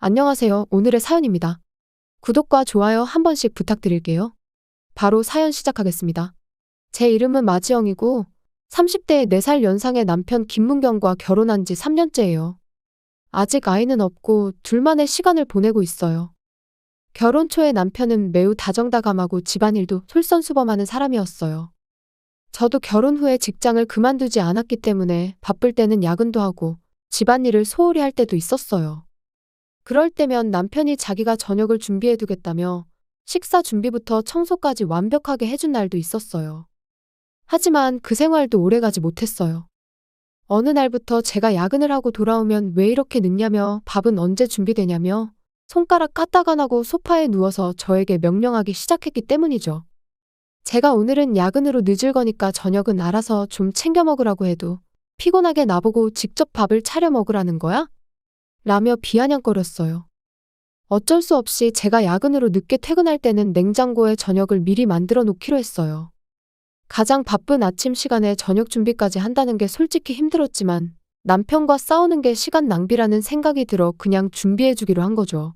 안녕하세요. 오늘의 사연입니다. 구독과 좋아요 한 번씩 부탁드릴게요. 바로 사연 시작하겠습니다. 제 이름은 마지영이고 30대의 4살 연상의 남편 김문경과 결혼한 지 3년째예요. 아직 아이는 없고 둘만의 시간을 보내고 있어요. 결혼 초에 남편은 매우 다정다감하고 집안일도 솔선수범하는 사람이었어요. 저도 결혼 후에 직장을 그만두지 않았기 때문에 바쁠 때는 야근도 하고 집안일을 소홀히 할 때도 있었어요. 그럴 때면 남편이 자기가 저녁을 준비해 두겠다며 식사 준비부터 청소까지 완벽하게 해준 날도 있었어요. 하지만 그 생활도 오래가지 못했어요. 어느 날부터 제가 야근을 하고 돌아오면 왜 이렇게 늦냐며 밥은 언제 준비되냐며 손가락 까딱 안 하고 소파에 누워서 저에게 명령하기 시작했기 때문이죠. 제가 오늘은 야근으로 늦을 거니까 저녁은 알아서 좀 챙겨 먹으라고 해도 피곤하게 나보고 직접 밥을 차려 먹으라는 거야? 라며 비아냥거렸어요. 어쩔 수 없이 제가 야근으로 늦게 퇴근할 때는 냉장고에 저녁을 미리 만들어 놓기로 했어요. 가장 바쁜 아침 시간에 저녁 준비까지 한다는 게 솔직히 힘들었지만 남편과 싸우는 게 시간 낭비라는 생각이 들어 그냥 준비해 주기로 한 거죠.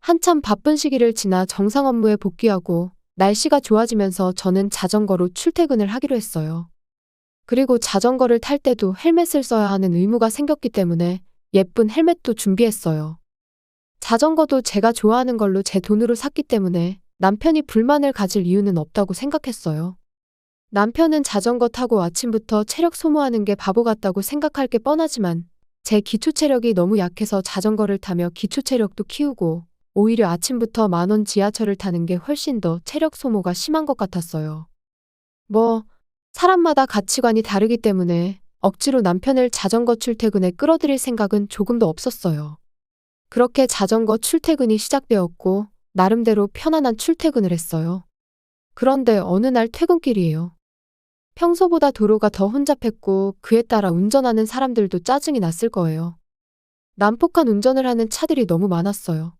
한참 바쁜 시기를 지나 정상 업무에 복귀하고 날씨가 좋아지면서 저는 자전거로 출퇴근을 하기로 했어요. 그리고 자전거를 탈 때도 헬멧을 써야 하는 의무가 생겼기 때문에 예쁜 헬멧도 준비했어요. 자전거도 제가 좋아하는 걸로 제 돈으로 샀기 때문에 남편이 불만을 가질 이유는 없다고 생각했어요. 남편은 자전거 타고 아침부터 체력 소모하는 게 바보 같다고 생각할 게 뻔하지만 제 기초 체력이 너무 약해서 자전거를 타며 기초 체력도 키우고 오히려 아침부터 만원 지하철을 타는 게 훨씬 더 체력 소모가 심한 것 같았어요. 뭐, 사람마다 가치관이 다르기 때문에 억지로 남편을 자전거 출퇴근에 끌어들일 생각은 조금도 없었어요. 그렇게 자전거 출퇴근이 시작되었고, 나름대로 편안한 출퇴근을 했어요. 그런데 어느 날 퇴근길이에요. 평소보다 도로가 더 혼잡했고, 그에 따라 운전하는 사람들도 짜증이 났을 거예요. 난폭한 운전을 하는 차들이 너무 많았어요.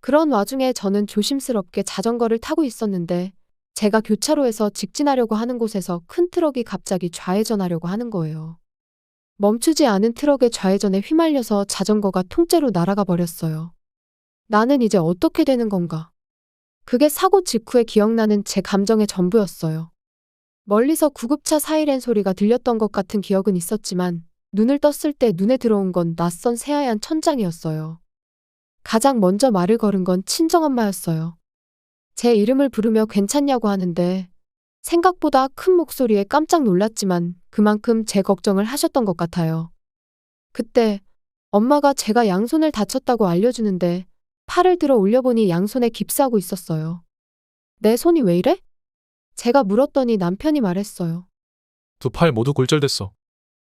그런 와중에 저는 조심스럽게 자전거를 타고 있었는데, 제가 교차로에서 직진하려고 하는 곳에서 큰 트럭이 갑자기 좌회전하려고 하는 거예요. 멈추지 않은 트럭의 좌회전에 휘말려서 자전거가 통째로 날아가 버렸어요. 나는 이제 어떻게 되는 건가? 그게 사고 직후에 기억나는 제 감정의 전부였어요. 멀리서 구급차 사이렌 소리가 들렸던 것 같은 기억은 있었지만 눈을 떴을 때 눈에 들어온 건 낯선 새하얀 천장이었어요. 가장 먼저 말을 걸은 건 친정엄마였어요. 제 이름을 부르며 괜찮냐고 하는데 생각보다 큰 목소리에 깜짝 놀랐지만 그만큼 제 걱정을 하셨던 것 같아요. 그때 엄마가 제가 양손을 다쳤다고 알려주는데 팔을 들어 올려보니 양손에 깁스하고 있었어요. 내 손이 왜 이래? 제가 물었더니 남편이 말했어요. 두 팔 모두 골절됐어.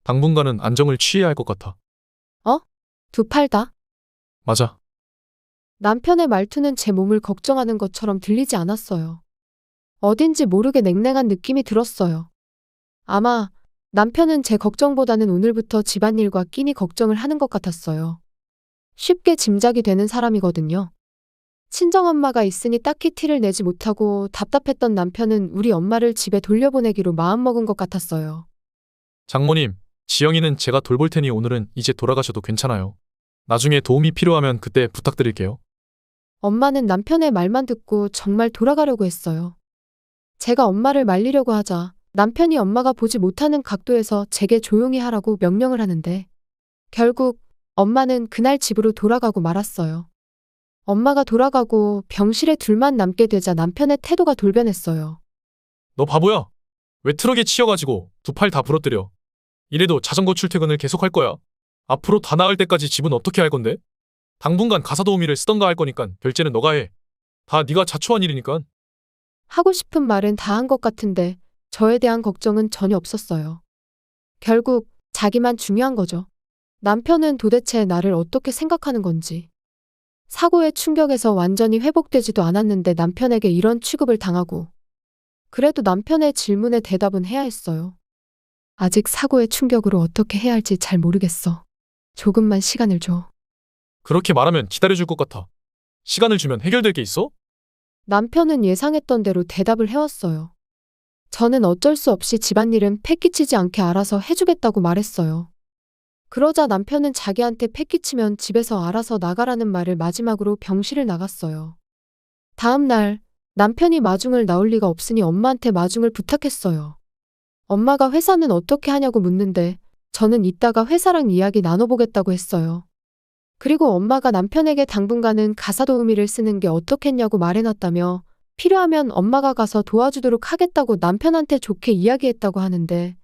당분간은 안정을 취해야 할 것 같아. 두 팔 다? 맞아. 남편의 말투는 제 몸을 걱정하는 것처럼 들리지 않았어요. 어딘지 모르게 냉랭한 느낌이 들었어요. 아마 남편은 제 걱정보다는 오늘부터 집안일과 끼니 걱정을 하는 것 같았어요. 쉽게 짐작이 되는 사람이거든요. 친정엄마가 있으니 딱히 티를 내지 못하고 답답했던 남편은 우리 엄마를 집에 돌려보내기로 마음먹은 것 같았어요. 장모님, 지영이는 제가 돌볼 테니 오늘은 이제 돌아가셔도 괜찮아요. 나중에 도움이 필요하면 그때 부탁드릴게요. 엄마는 남편의 말만 듣고 정말 돌아가려고 했어요. 제가 엄마를 말리려고 하자 남편이 엄마가 보지 못하는 각도에서 제게 조용히 하라고 명령을 하는데 결국 엄마는 그날 집으로 돌아가고 말았어요. 엄마가 돌아가고 병실에 둘만 남게 되자 남편의 태도가 돌변했어요. 너 바보야? 왜 트럭에 치여가지고 두 팔 다 부러뜨려? 이래도 자전거 출퇴근을 계속할 거야. 앞으로 다 나을 때까지 집은 어떻게 할 건데? 당분간 가사 도우미를 쓰던가 할 거니까 결제는 너가 해. 다 네가 자초한 일이니까. 하고 싶은 말은 다 한 것 같은데 저에 대한 걱정은 전혀 없었어요. 결국 자기만 중요한 거죠. 남편은 도대체 나를 어떻게 생각하는 건지. 사고의 충격에서 완전히 회복되지도 않았는데 남편에게 이런 취급을 당하고. 그래도 남편의 질문에 대답은 해야 했어요. 아직 사고의 충격으로 어떻게 해야 할지 잘 모르겠어. 조금만 시간을 줘. 그렇게 말하면 기다려줄 것 같아. 시간을 주면 해결될 게 있어? 남편은 예상했던 대로 대답을 해왔어요. 저는 어쩔 수 없이 집안일은 패 끼치지 않게 알아서 해주겠다고 말했어요. 그러자 남편은 자기한테 패기치면 집에서 알아서 나가라는 말을 마지막으로 병실을 나갔어요. 다음 날 남편이 마중을 나올 리가 없으니 엄마한테 마중을 부탁했어요. 엄마가 회사는 어떻게 하냐고 묻는데 저는 이따가 회사랑 이야기 나눠보겠다고 했어요. 그리고 엄마가 남편에게 당분간은 가사 도우미를 쓰는 게 어떻겠냐고 말해놨다며 필요하면 엄마가 가서 도와주도록 하겠다고 남편한테 좋게 이야기했다고 하는데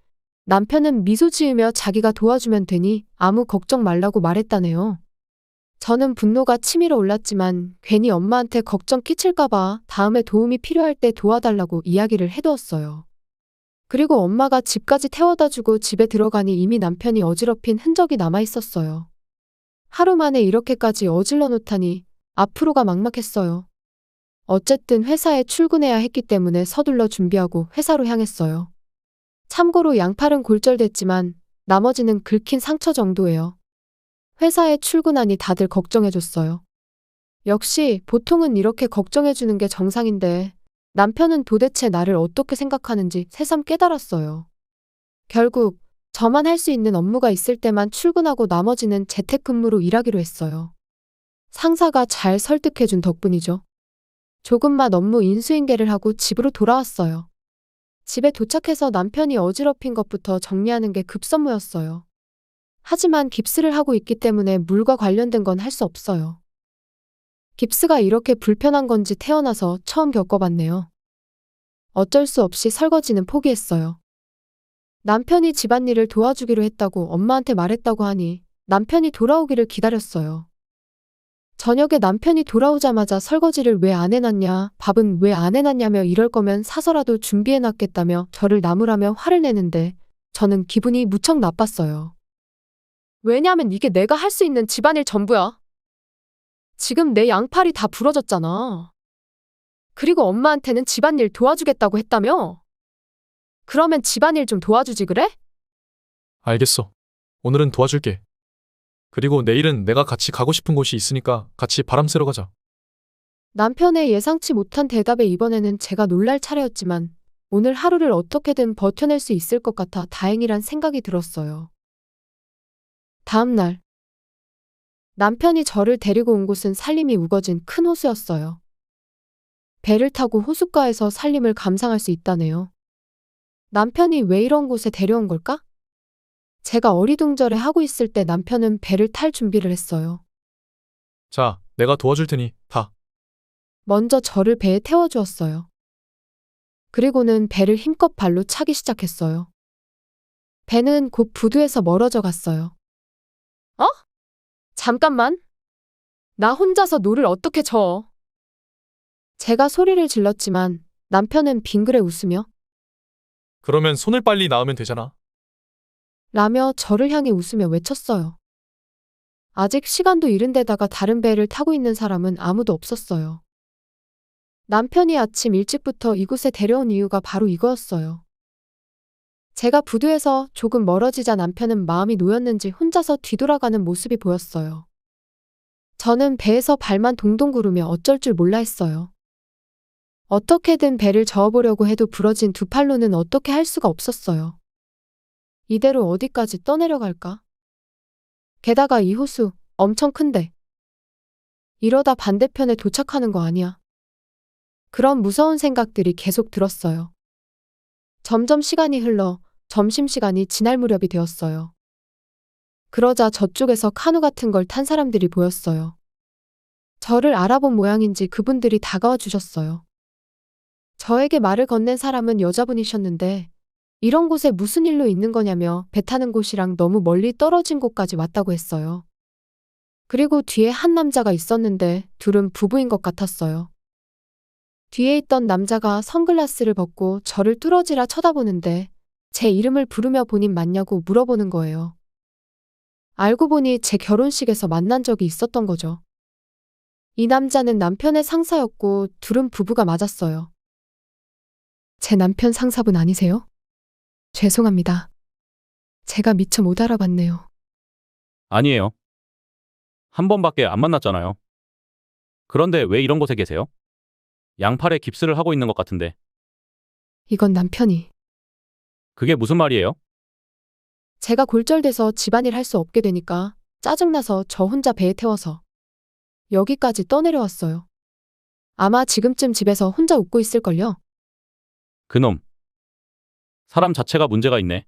남편은 미소 지으며 자기가 도와주면 되니 아무 걱정 말라고 말했다네요. 저는 분노가 치밀어 올랐지만 괜히 엄마한테 걱정 끼칠까봐 다음에 도움이 필요할 때 도와달라고 이야기를 해두었어요. 그리고 엄마가 집까지 태워다 주고 집에 들어가니 이미 남편이 어지럽힌 흔적이 남아 있었어요. 하루 만에 이렇게까지 어질러 놓다니 앞으로가 막막했어요. 어쨌든 회사에 출근해야 했기 때문에 서둘러 준비하고 회사로 향했어요. 참고로 양팔은 골절됐지만 나머지는 긁힌 상처 정도예요. 회사에 출근하니 다들 걱정해줬어요. 역시 보통은 이렇게 걱정해주는 게 정상인데 남편은 도대체 나를 어떻게 생각하는지 새삼 깨달았어요. 결국 저만 할 수 있는 업무가 있을 때만 출근하고 나머지는 재택근무로 일하기로 했어요. 상사가 잘 설득해준 덕분이죠. 조금만 업무 인수인계를 하고 집으로 돌아왔어요. 집에 도착해서 남편이 어지럽힌 것부터 정리하는 게 급선무였어요. 하지만 깁스를 하고 있기 때문에 물과 관련된 건 할 수 없어요. 깁스가 이렇게 불편한 건지 태어나서 처음 겪어봤네요. 어쩔 수 없이 설거지는 포기했어요. 남편이 집안일을 도와주기로 했다고 엄마한테 말했다고 하니 남편이 돌아오기를 기다렸어요. 저녁에 남편이 돌아오자마자 설거지를 왜 안 해놨냐, 밥은 왜 안 해놨냐며 이럴 거면 사서라도 준비해놨겠다며 저를 나무라며 화를 내는데 저는 기분이 무척 나빴어요. 왜냐면 이게 내가 할 수 있는 집안일 전부야. 지금 내 양팔이 다 부러졌잖아. 그리고 엄마한테는 집안일 도와주겠다고 했다며? 그러면 집안일 좀 도와주지 그래? 알겠어. 오늘은 도와줄게. 그리고 내일은 내가 같이 가고 싶은 곳이 있으니까 같이 바람 쐬러 가자. 남편의 예상치 못한 대답에 이번에는 제가 놀랄 차례였지만 오늘 하루를 어떻게든 버텨낼 수 있을 것 같아 다행이란 생각이 들었어요. 다음 날 남편이 저를 데리고 온 곳은 살림이 우거진 큰 호수였어요. 배를 타고 호숫가에서 살림을 감상할 수 있다네요. 남편이 왜 이런 곳에 데려온 걸까? 제가 어리둥절해 하고 있을 때 남편은 배를 탈 준비를 했어요. 자, 내가 도와줄 테니 타. 먼저 저를 배에 태워주었어요. 그리고는 배를 힘껏 발로 차기 시작했어요. 배는 곧 부두에서 멀어져 갔어요. 어? 잠깐만. 나 혼자서 노를 어떻게 저? 제가 소리를 질렀지만 남편은 빙그레 웃으며 그러면 손을 빨리 놔으면 되잖아. 라며 저를 향해 웃으며 외쳤어요. 아직 시간도 이른 데다가 다른 배를 타고 있는 사람은 아무도 없었어요. 남편이 아침 일찍부터 이곳에 데려온 이유가 바로 이거였어요. 제가 부두에서 조금 멀어지자 남편은 마음이 놓였는지 혼자서 뒤돌아가는 모습이 보였어요. 저는 배에서 발만 동동 구르며 어쩔 줄 몰라 했어요. 어떻게든 배를 저어보려고 해도 부러진 두 팔로는 어떻게 할 수가 없었어요. 이대로 어디까지 떠내려갈까? 게다가 이 호수 엄청 큰데. 이러다 반대편에 도착하는 거 아니야. 그런 무서운 생각들이 계속 들었어요. 점점 시간이 흘러 점심시간이 지날 무렵이 되었어요. 그러자 저쪽에서 카누 같은 걸 탄 사람들이 보였어요. 저를 알아본 모양인지 그분들이 다가와 주셨어요. 저에게 말을 건넨 사람은 여자분이셨는데 이런 곳에 무슨 일로 있는 거냐며 배 타는 곳이랑 너무 멀리 떨어진 곳까지 왔다고 했어요. 그리고 뒤에 한 남자가 있었는데 둘은 부부인 것 같았어요. 뒤에 있던 남자가 선글라스를 벗고 저를 뚫어지라 쳐다보는데 제 이름을 부르며 본인 맞냐고 물어보는 거예요. 알고 보니 제 결혼식에서 만난 적이 있었던 거죠. 이 남자는 남편의 상사였고 둘은 부부가 맞았어요. 제 남편 상사분 아니세요? 죄송합니다. 제가 미처 못 알아봤네요. 아니에요. 한 번밖에 안 만났잖아요. 그런데 왜 이런 곳에 계세요? 양팔에 깁스를 하고 있는 것 같은데 이건 남편이 그게 무슨 말이에요? 제가 골절돼서 집안일 할 수 없게 되니까 짜증나서 저 혼자 배에 태워서 여기까지 떠내려왔어요. 아마 지금쯤 집에서 혼자 웃고 있을걸요? 그놈. 사람 자체가 문제가 있네.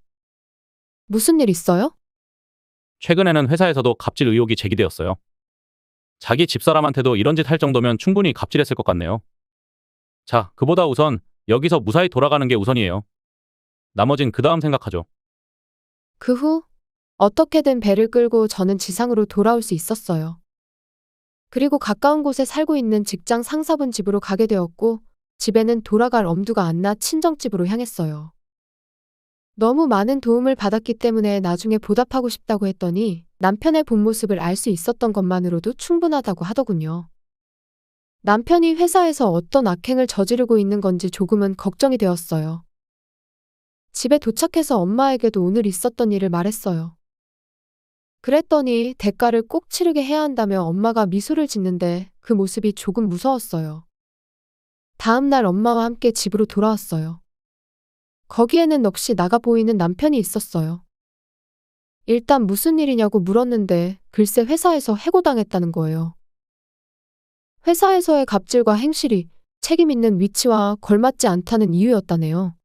무슨 일 있어요? 최근에는 회사에서도 갑질 의혹이 제기되었어요. 자기 집사람한테도 이런 짓 할 정도면 충분히 갑질했을 것 같네요. 자, 그보다 우선 여기서 무사히 돌아가는 게 우선이에요. 나머진 그 다음 생각하죠. 그 후 어떻게든 배를 끌고 저는 지상으로 돌아올 수 있었어요. 그리고 가까운 곳에 살고 있는 직장 상사분 집으로 가게 되었고 집에는 돌아갈 엄두가 안 나 친정집으로 향했어요. 너무 많은 도움을 받았기 때문에 나중에 보답하고 싶다고 했더니 남편의 본 모습을 알 수 있었던 것만으로도 충분하다고 하더군요. 남편이 회사에서 어떤 악행을 저지르고 있는 건지 조금은 걱정이 되었어요. 집에 도착해서 엄마에게도 오늘 있었던 일을 말했어요. 그랬더니 대가를 꼭 치르게 해야 한다며 엄마가 미소를 짓는데 그 모습이 조금 무서웠어요. 다음 날 엄마와 함께 집으로 돌아왔어요. 거기에는 넋이 나가 보이는 남편이 있었어요. 일단 무슨 일이냐고 물었는데 글쎄 회사에서 해고당했다는 거예요. 회사에서의 갑질과 행실이 책임 있는 위치와 걸맞지 않다는 이유였다네요.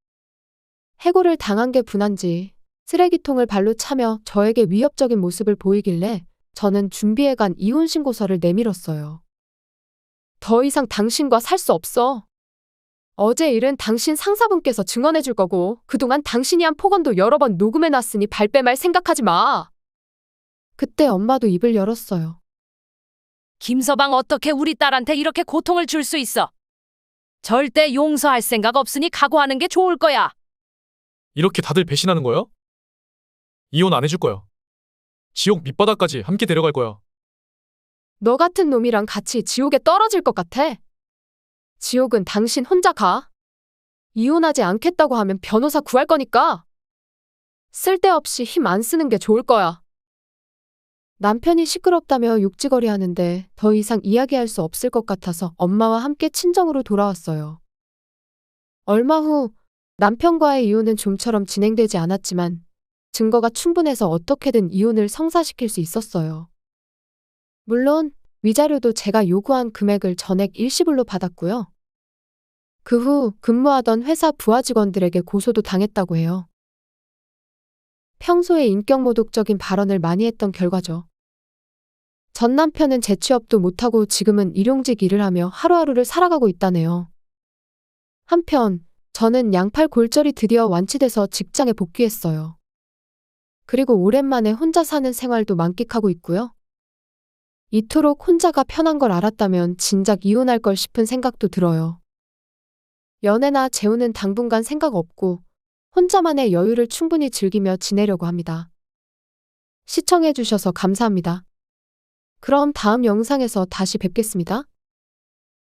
해고를 당한 게 분한지 쓰레기통을 발로 차며 저에게 위협적인 모습을 보이길래 저는 준비해간 이혼 신고서를 내밀었어요. 더 이상 당신과 살 수 없어. 어제 일은 당신 상사분께서 증언해 줄 거고 그동안 당신이 한 폭언도 여러 번 녹음해 놨으니 발뺌할 생각하지 마. 그때 엄마도 입을 열었어요. 김서방 어떻게 우리 딸한테 이렇게 고통을 줄 수 있어? 절대 용서할 생각 없으니 각오하는 게 좋을 거야. 이렇게 다들 배신하는 거야? 이혼 안 해줄 거야. 지옥 밑바닥까지 함께 데려갈 거야. 너 같은 놈이랑 같이 지옥에 떨어질 것 같아. 지옥은 당신 혼자 가. 이혼하지 않겠다고 하면 변호사 구할 거니까. 쓸데없이 힘 안 쓰는 게 좋을 거야. 남편이 시끄럽다며 욕지거리 하는데 더 이상 이야기할 수 없을 것 같아서 엄마와 함께 친정으로 돌아왔어요. 얼마 후 남편과의 이혼은 좀처럼 진행되지 않았지만 증거가 충분해서 어떻게든 이혼을 성사시킬 수 있었어요. 물론 위자료도 제가 요구한 금액을 전액 일시불로 받았고요. 그 후 근무하던 회사 부하 직원들에게 고소도 당했다고 해요. 평소에 인격모독적인 발언을 많이 했던 결과죠. 전 남편은 재취업도 못하고 지금은 일용직 일을 하며 하루하루를 살아가고 있다네요. 한편 저는 양팔 골절이 드디어 완치돼서 직장에 복귀했어요. 그리고 오랜만에 혼자 사는 생활도 만끽하고 있고요. 이토록 혼자가 편한 걸 알았다면 진작 이혼할 걸 싶은 생각도 들어요. 연애나 재혼은 당분간 생각 없고 혼자만의 여유를 충분히 즐기며 지내려고 합니다. 시청해주셔서 감사합니다. 그럼 다음 영상에서 다시 뵙겠습니다.